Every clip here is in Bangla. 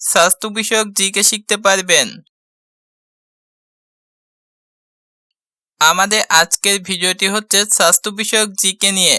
স্বাস্থ্য বিষয়ক জিকে শিখতে পারবেন। আমাদের আজকের ভিডিওটি হচ্ছে স্বাস্থ্য বিষয়ক জিকে নিয়ে।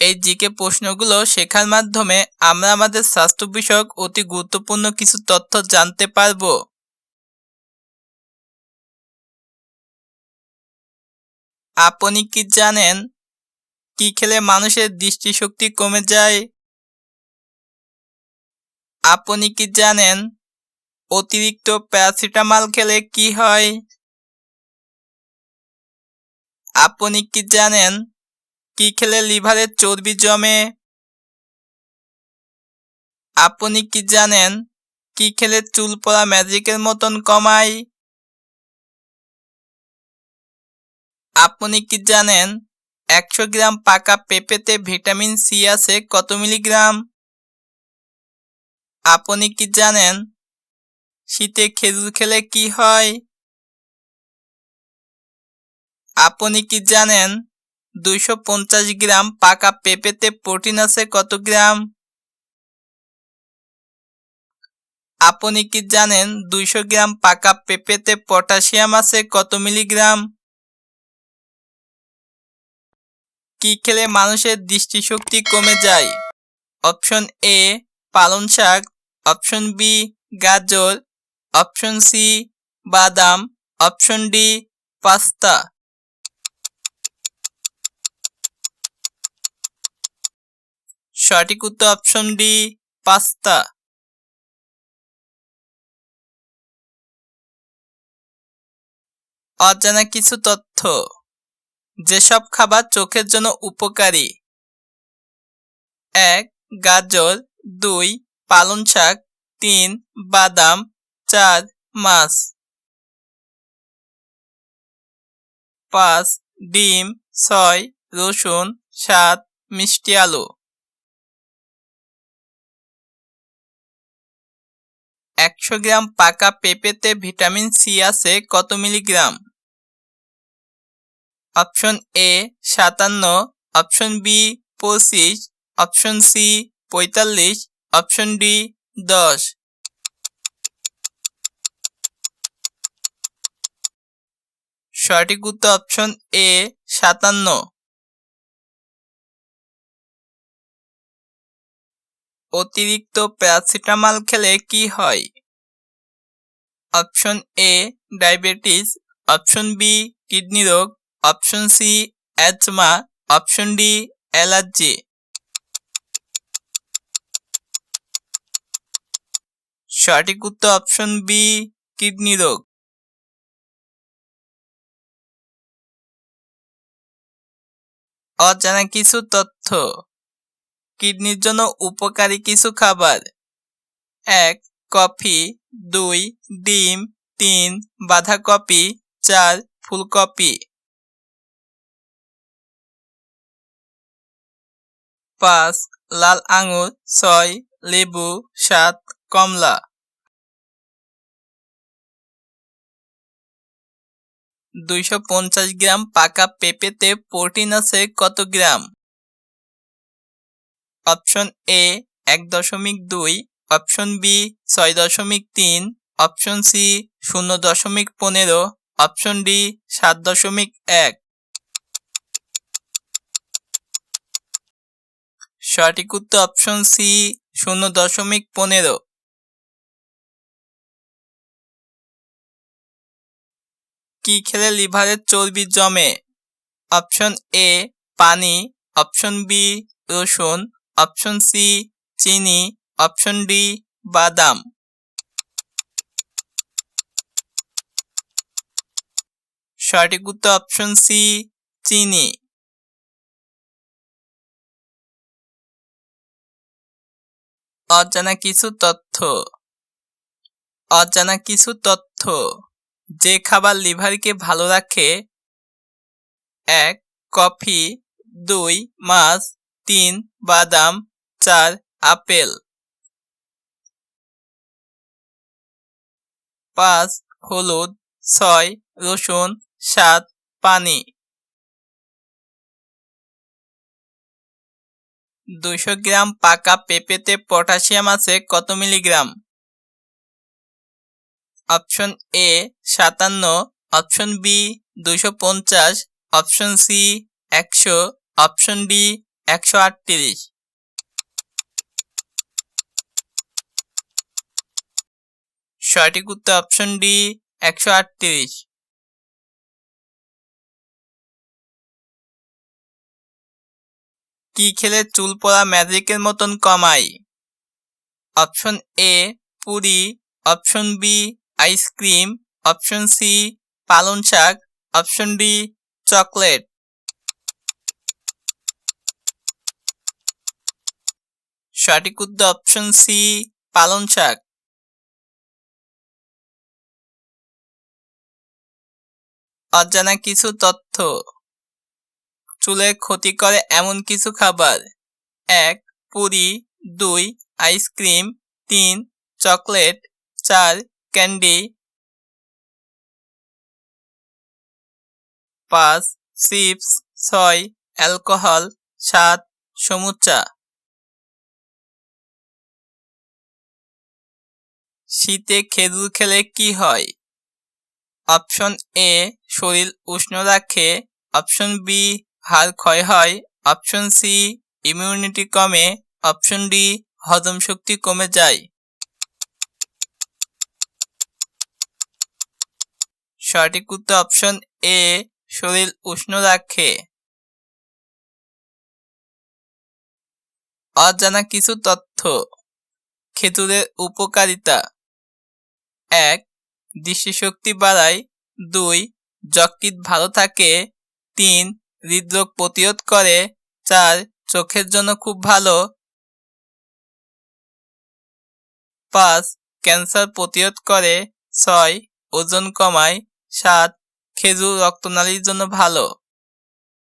এই জিকে প্রশ্নগুলো শেখার মাধ্যমে আমরা আমাদের স্বাস্থ্য বিষয়ক অতি গুরুত্বপূর্ণ কিছু তথ্য জানতে পারব। আপনি কি জানেন কি খেলে মানুষের দৃষ্টিশক্তি কমে যায়? আপনি কি জানেন অতিরিক্ত প্যারাসিটামল খেলে কি হয়? আপনি কি জানেন কি খেলে লিভারের চর্বি জমে? আপনি কি জানেন কি খেলে চুল পড়া ম্যাজিকের মতন কমায়? আপনি কি জানেন একশো গ্রাম পাকা পেঁপেতে ভিটামিন সি আছে কত মিলিগ্রাম? আপনি কি জানেন শীতে খেজুর খেলে কি হয়? আপনি কি জানেন দুইশো পঞ্চাশ গ্রাম পাকা পেঁপেতে প্রোটিন আছে কত গ্রাম? আপনি কি জানেন দুইশো গ্রাম পাকা পেঁপেতে পটাশিয়াম আছে কত মিলিগ্রাম? কি খেলে মানুষের দৃষ্টিশক্তি কমে যায়? অপশন এ পালং শাক অপশন বি, গাজর। অপশন সি, বাদাম। Option D, pasta. সঠিক উত্তর অপশন ডি, পাস্তা। অজানা কিছু তথ্য। যেসব খাবার চোখের জন্য উপকারী। এক, গাজর। দুই পালং শাক, তিন, বাদাম, চার, মাছ। পাঁচ, ডিম, ছয়, রসুন, সাত, মিষ্টি আলু। একশো গ্রাম পাকা পেঁপেতে ভিটামিন সি আছে কত মিলিগ্রাম? অপশন এ, সাতান্ন, অপশন বি, পঁচিশ, অপশন সি, পঁয়তাল্লিশ অপশন ডি দশ সঠিক উত্তর অপশন এ সাতান্ন। অতিরিক্ত প্যারাসিটামল খেলে কি হয়? Option A diabetes option B kidney রোগ. Option C asthma option D allergy সঠিক উত্তর অপশন বি কিডনি রোগ। অজানা কিছু তথ্য। কিডনির জন্য উপকারী কিছু খাবার। এক, কফি। দুই, ডিম। তিন, বাঁধাকপি। চার, ফুলকপি। পাঁচ, লাল আঙুর। ছয়, লেবু। সাত, কমলা। দুইশো পঞ্চাশ গ্রাম পাকা পেঁপেতে প্রোটিন আছে কত গ্রাম? অপশন এ এক দশমিক দুই, অপশন বি ছয় দশমিক তিন, অপশন সি শূন্য দশমিক পনেরো, অপশন ডি সাত দশমিক এক। সঠিক উত্তর অপশন সি শূন্য দশমিক পনেরো। কি খেলে লিভারের চর্বি জমে? অপশন এ, পানি। অপশন বি, রসুন। অপশন সি, চিনি। অপশন ডি, বাদাম। সঠিক উত্তর অপশন সি, চিনি। অজানা কিছু তথ্য। অজানা কিছু তথ্য। যে খাবার লিভারকে ভালো রাখে, এক, কফি, দুই, মাছ, তিন, বাদাম, চার, আপেল। পাঁচ, হলুদ, ছয়, রসুন, সাত, পানি। দুইশো গ্রাম পাকা পেঁপেতে পটাশিয়াম আছে কত মিলিগ্রাম? অপশন এ সাতান্ন, অপশন বি দুইশো পঞ্চাশ, অপশন সি একশো, অপশন ডি একশো আটত্রিশ। সঠিক উত্তর অপশন ডি একশো আটত্রিশ। কি খেলে চুল পড়া ম্যাজিকের মতন কমাই option A puri, option B ice cream option C পালন শাক অপশন ডি চকলেট সঠিক উত্তর অপশন সি পালন শাক। অজানা কিছু তথ্য। চুলের ক্ষতি করে এমন কিছু খাবার। এক, পুরি, দুই আইসক্রিম তিন চকলেট চার ক্যান্ডি পাঁচ চিপস ছয় অ্যালকোহল সাত সমুচা। শীতে খেজুর খেলে কি হয়? অপশন এ, শরীর উষ্ণ রাখে। অপশন বি, হাড় ক্ষয় হয়। অপশন সি ইমিউনিটি কমে। অপশন ডি, হজম শক্তি কমে যায়। সঠিক উত্তর অপশন এ শরীর উষ্ণ রাখে। অজানা কিছু তথ্য। খেজুরের উপকারিতা। এক, দৃষ্টিশক্তি বাড়ায়। দুই, যকৃৎ ভালো থাকে। তিন, হৃদরোগ প্রতিরোধ করে। চার, চোখের জন্য খুব ভালো। পাঁচ, ক্যান্সার প্রতিরোধ করে। ছয়, ওজন কমায়। সাত খেজুর রক্তনালীর জন্য ভালো।